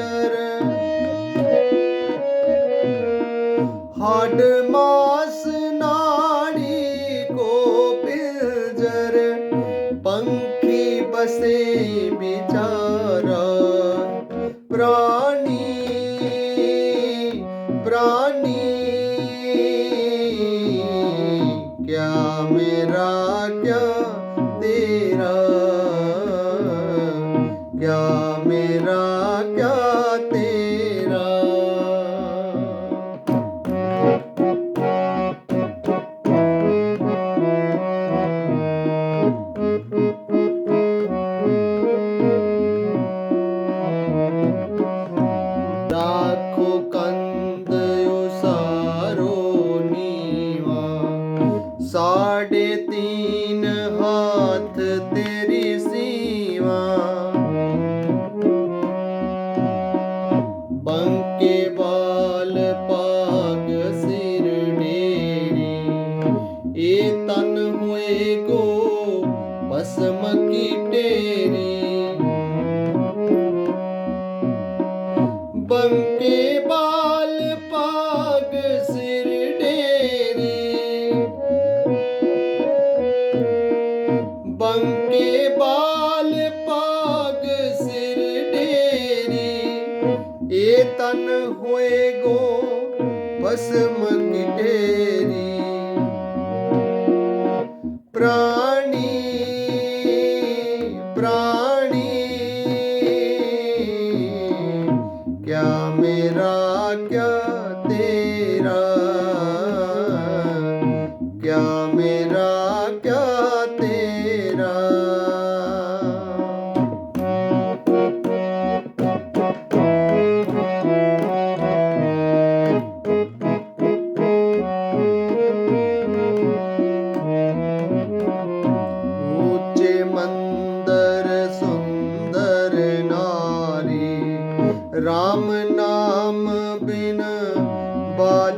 রে साढ़े तीन हाथ तेरी सीमा बंके बाल पाग सिर डेरी। ए तन हुए को भस्म की टेरी बंके बाल வசுமங்கி டேரி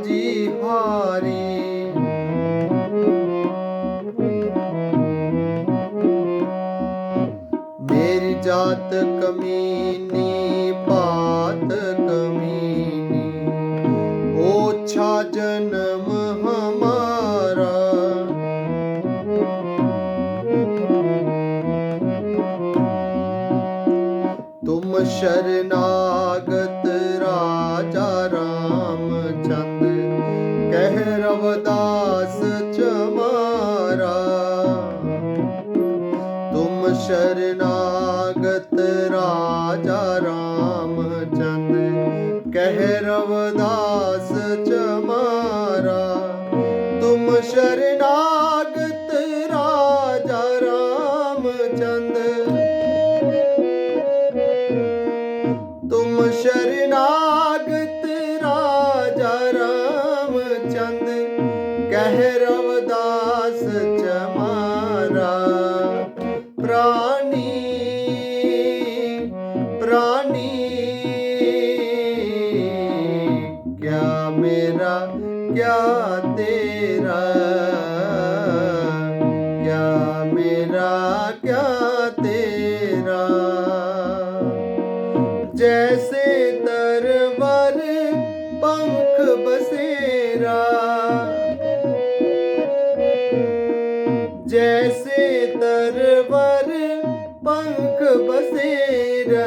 ਬਾਜੀ ਮੇਰੀ ਜਾਤ ਕਮੀਨੀ ਸ਼ਰਨਾਗਤ ਰਾਜਾ ਰਾਮਚੰਦ ਕਹਿ ਰਵਦਾਸ ਚਮਾਰਾ ਤੁਮ ਸ਼ਰਨਾਗਤ ਰਾਜਾ ਰਾਮਚੰਦ ਤੁਮ ਸ਼ਰਨਾ ਪ੍ਰਾਨੀ ਕਿਆ ਮੇਰਾ ਕਿਆ ਤੇਰਾ ਕਿਆ ਮੇਰਾ ਕਿਆ ਤੇਰਾ। ਜੈਸੇ ਤਰਵਰ ਪੰਖ ਬਸੇਰਾ ਪੰਖ ਬਸੇਰਾ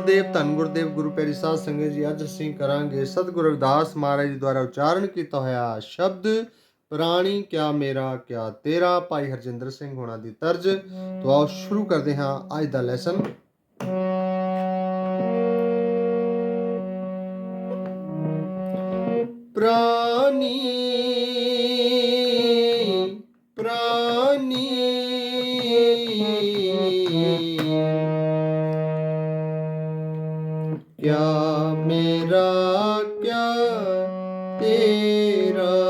ਗੁਰਦੇਵ, ਧੰਨ ਗੁਰਦੇਵ, ਗੁਰੂ ਪਿਆਰੀ ਸਾਧ ਸੰਗਤ ਜੀ, ਅੱਜ ਅਸੀਂ ਕਰਾਂਗੇ ਸਤਿਗੁਰੂ ਰਵਿਦਾਸ ਮਹਾਰਾਜ ਜੀ ਦੁਆਰਾ ਉਚਾਰਨ ਕੀਤਾ ਹੋਇਆ ਸ਼ਬਦ, ਪ੍ਰਾਣੀ ਕਿਆ ਮੇਰਾ, ਕਿਆ ਤੇਰਾ? ਭਾਈ ਹਰਜਿੰਦਰ ਸਿੰਘ ਹੋਣਾ ਦੀ ਤਰਜ। ਤੋਂ ਆਓ ਸ਼ੁਰੂ ਕਰਦੇ ਹਾਂ ਅੱਜ ਦਾ ਲੈਸਨ ਪ੍ਰਾਨੀ ਤੇਰਾ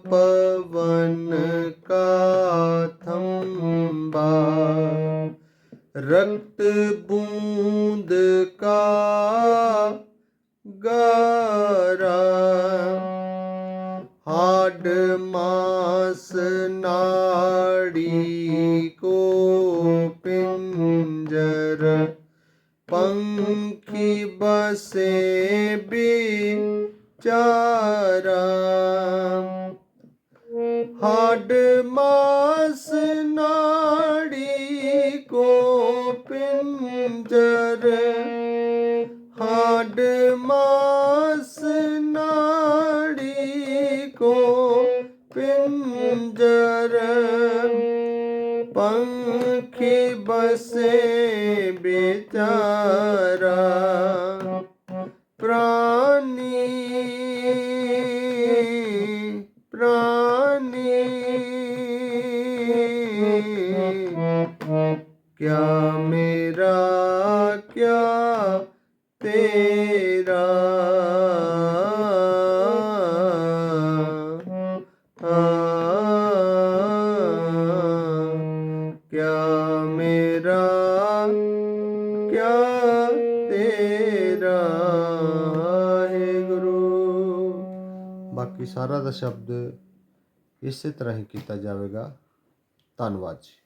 ਸਦਕਾ ਗਰਾ। ਹਾਡ ਮਾਸ ਨਾੜੀ ਕੋ ਪਿੰਜਰ। ਪੰਖੀ ਬਸੇ ਵਿਚਾਰਾ। ਹਾਡ ਮਾਸ ਜਾਣੇ ਕਿਆ ਮੇਰਾ ਕਿਆ ਤੇਰਾ ਕਿਆ ਮੇਰਾ ਕਿਆ ਤੇਰਾ ਹੈ ਗੁਰੂ ਬਾਕੀ ਸਾਰਾ ਦਾ ਸ਼ਬਦ ਇਸੇ ਤਰ੍ਹਾਂ ਹੀ ਕੀਤਾ ਜਾਵੇਗਾ। ਧੰਨਵਾਦ ਜੀ।